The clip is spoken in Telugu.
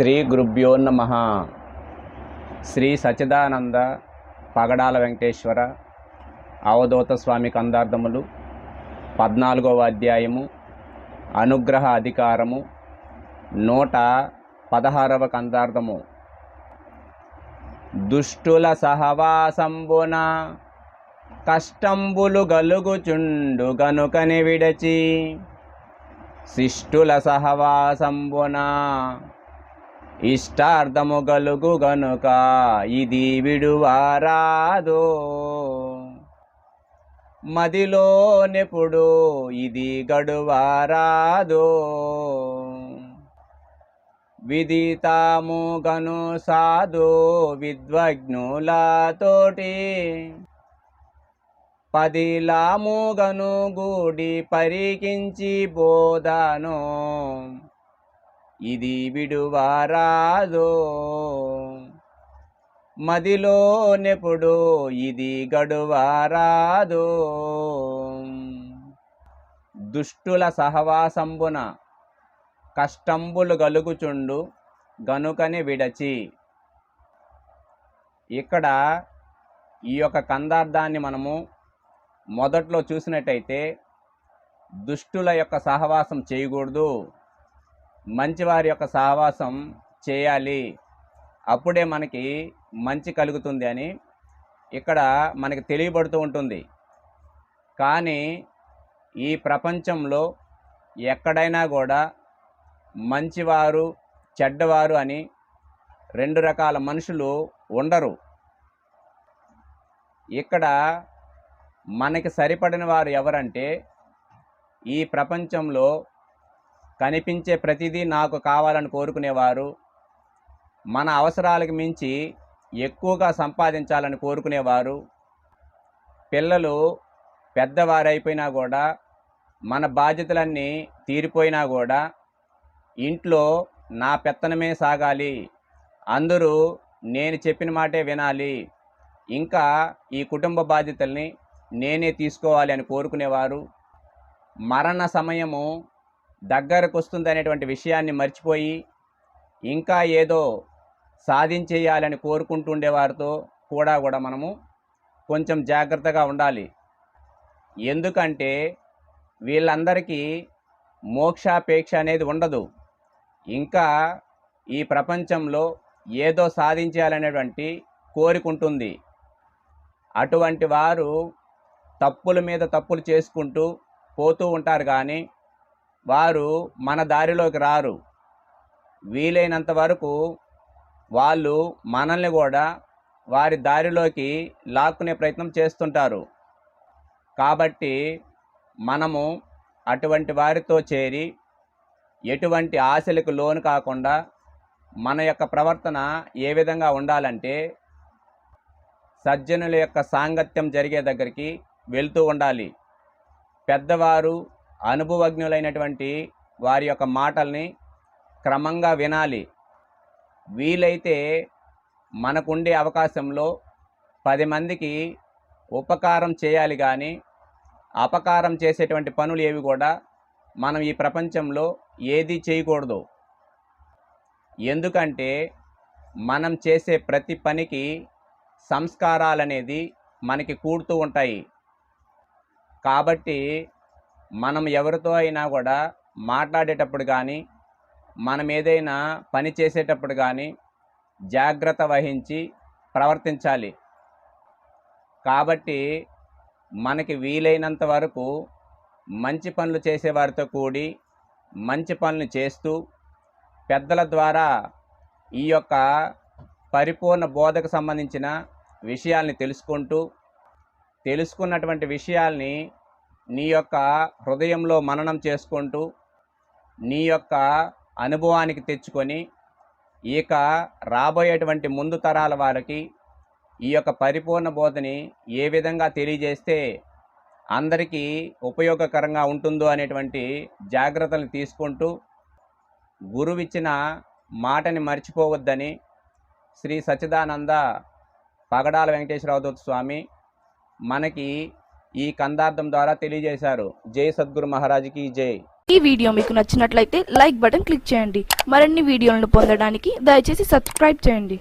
శ్రీ గురుభ్యో నమ. శ్రీ సచిదానంద పగడాల వెంకటేశ్వర అవధూత స్వామి కందార్థములు పద్నాలుగవ అధ్యాయము అనుగ్రహ అధికారము నూట పదహారవ కందార్థము. దుష్టుల సహవాసంబున కష్టంబులు గలుగుచుండు గనుకని విడచి శిష్టుల సహవాసంబున ఇష్టార్థము గలుగు గనుక ఇది విడువారాదు. మదిలోనెప్పుడు ఇది గడువారాదు. విదితాము గను సాధు విద్వజ్ఞులతోటి పదిలాముగను గూడి పరికించి బోధను. ఇది విడువారాదో. మదిలోనెప్పుడు ఇది గడువారాదో. దుష్టుల సహవాసంబున కష్టంబులు గలుగుచుండు గనుకని విడచి. ఇక్కడ ఈ యొక్క కందార్థాన్ని మనము మొదట్లో చూసినట్టయితే దుష్టుల యొక్క సహవాసం చేయకూడదు. మంచివారి యొక్క సహవాసం చేయాలి. అప్పుడే మనకి మంచి కలుగుతుంది అని ఇక్కడ మనకి తెలియబడుతూ ఉంటుంది. కానీ ఈ ప్రపంచంలో ఎక్కడైనా కూడా మంచివారు చెడ్డవారు అని రెండు రకాల మనుషులు ఉండరు. ఇక్కడ మనకి సరిపడిన వారు ఎవరంటే ఈ ప్రపంచంలో కనిపించే ప్రతిదీ నాకు కావాలని కోరుకునేవారు. మన అవసరాలకు మించి ఎక్కువగా సంపాదించాలని కోరుకునేవారు. పిల్లలు పెద్దవారైపోయినా కూడా మన బాధ్యతలన్నీ తీరిపోయినా కూడా ఇంట్లో నా పెత్తనమే సాగాలి. అందరూ నేను చెప్పిన మాటే వినాలి. ఇంకా ఈ కుటుంబ బాధ్యతల్ని నేనే తీసుకోవాలి అని కోరుకునేవారు. మరణ సమయము దగ్గరకు వస్తుంది అనేటువంటి విషయాన్ని మర్చిపోయి ఇంకా ఏదో సాధించేయాలని కోరుకుంటుండేవారితో కూడా కూడా మనము కొంచెం జాగ్రత్తగా ఉండాలి. ఎందుకంటే వీళ్ళందరికీ మోక్షాపేక్ష అనేది ఉండదు. ఇంకా ఈ ప్రపంచంలో ఏదో సాధించాలనేటువంటి కోరికుంటుంది. అటువంటి వారు తప్పుల మీద తప్పులు చేసుకుంటూ పోతూ ఉంటారు కానీ వారు మన దారిలోకి రారు. వీలైనంత వరకు వాళ్ళు మనల్ని కూడా వారి దారిలోకి లాక్కునే ప్రయత్నం చేస్తుంటారు. కాబట్టి మనము అటువంటి వారితో చేరి ఎటువంటి ఆశలకు లోను కాకుండా మన యొక్క ప్రవర్తన ఏ విధంగా ఉండాలంటే సజ్జనుల యొక్క సాంగత్యం జరిగే దగ్గరికి వెళ్తూ ఉండాలి. పెద్దవారు అనుభవజ్ఞులైనటువంటి వారి యొక్క మాటల్ని క్రమంగా వినాలి. వీలైతే మనకుండే అవకాశంలో పది మందికి ఉపకారం చేయాలి కానీ అపకారం చేసేటువంటి పనులు ఏవి కూడా మనం ఈ ప్రపంచంలో ఏది చేయకూడదు. ఎందుకంటే మనం చేసే ప్రతి పనికి సంస్కారాలు అనేది మనకి కూడుతూ ఉంటాయి. కాబట్టి మనం ఎవరితో అయినా కూడా మాట్లాడేటప్పుడు కానీ మనం ఏదైనా పని చేసేటప్పుడు కానీ జాగ్రత్త వహించి ప్రవర్తించాలి. కాబట్టి మనకి వీలైనంత వరకు మంచి పనులు చేసేవారితో కూడి మంచి పనులు చేస్తూ పెద్దల ద్వారా ఈ యొక్క పరిపూర్ణ బోధకు సంబంధించిన విషయాల్ని తెలుసుకుంటూ తెలుసుకున్నటువంటి విషయాల్ని నీ యొక్క హృదయంలో మననం చేసుకుంటూ నీ యొక్క అనుభవానికి తెచ్చుకొని ఇక రాబోయేటువంటి ముందు తరాల వారికి ఈ యొక్క పరిపూర్ణ బోధని ఏ విధంగా తెలియజేస్తే అందరికీ ఉపయోగకరంగా ఉంటుందో అనేటువంటి జాగ్రత్తలు తీసుకుంటూ గురువిచ్చిన మాటని మర్చిపోవద్దని శ్రీ సచ్చిదానంద పగడాల వెంకటేశ్వరరావు స్వామి మనకి ఈ కందార్థం ద్వారా తెలియజేశారు. జై సద్గురు మహారాజ్కి జై. ఈ వీడియో మీకు నచ్చినట్లయితే లైక్ బటన్ క్లిక్ చేయండి. మరిన్ని వీడియోలను పొందడానికి దయచేసి సబ్స్క్రైబ్ చేయండి.